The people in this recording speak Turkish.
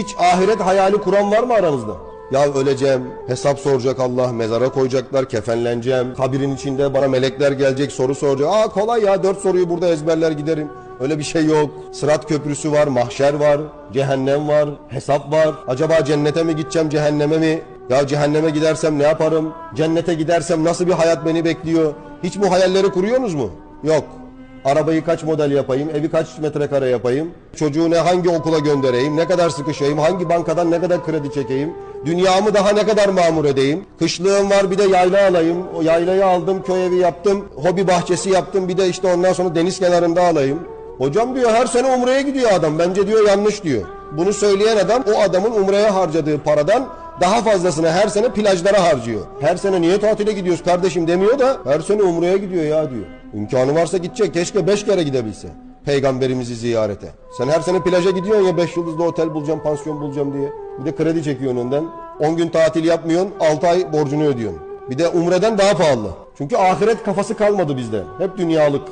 Hiç ahiret hayali kuran var mı aranızda? Ya öleceğim, hesap soracak Allah, mezara koyacaklar, kefenleneceğim, kabirin içinde bana melekler gelecek, soru soracak. Aa kolay ya, dört soruyu burada ezberler giderim. Öyle bir şey yok. Sırat köprüsü var, mahşer var, cehennem var, hesap var. Acaba cennete mi gideceğim, cehenneme mi? Ya cehenneme gidersem ne yaparım? Cennete gidersem nasıl bir hayat beni bekliyor? Hiç bu hayalleri kuruyorsunuz mu? Yok. Arabayı kaç model yapayım, evi kaç metrekare yapayım, çocuğu ne hangi okula göndereyim, ne kadar sıkışayım, hangi bankadan ne kadar kredi çekeyim, dünyamı daha ne kadar mamur edeyim, kışlığım var bir de yayla alayım, o yaylayı aldım, köy evi yaptım, hobi bahçesi yaptım, bir de işte ondan sonra deniz kenarında alayım. Hocam diyor her sene umreye gidiyor adam, bence diyor yanlış diyor. Bunu söyleyen adam o adamın umreye harcadığı paradan daha fazlasını her sene plajlara harcıyor. Her sene niye tatile gidiyoruz kardeşim demiyor da her sene umreye gidiyor ya diyor. İmkanı varsa gidecek. Keşke beş kere gidebilse. Peygamberimizi ziyarete. Sen her sene plaja gidiyorsun ya beş yıldızlı otel bulacağım, pansiyon bulacağım diye. Bir de kredi çekiyorsun önden. 10 gün tatil yapmıyorsun, 6 ay borcunu ödüyorsun. Bir de umreden daha pahalı. Çünkü ahiret kafası kalmadı bizde. Hep dünyalık.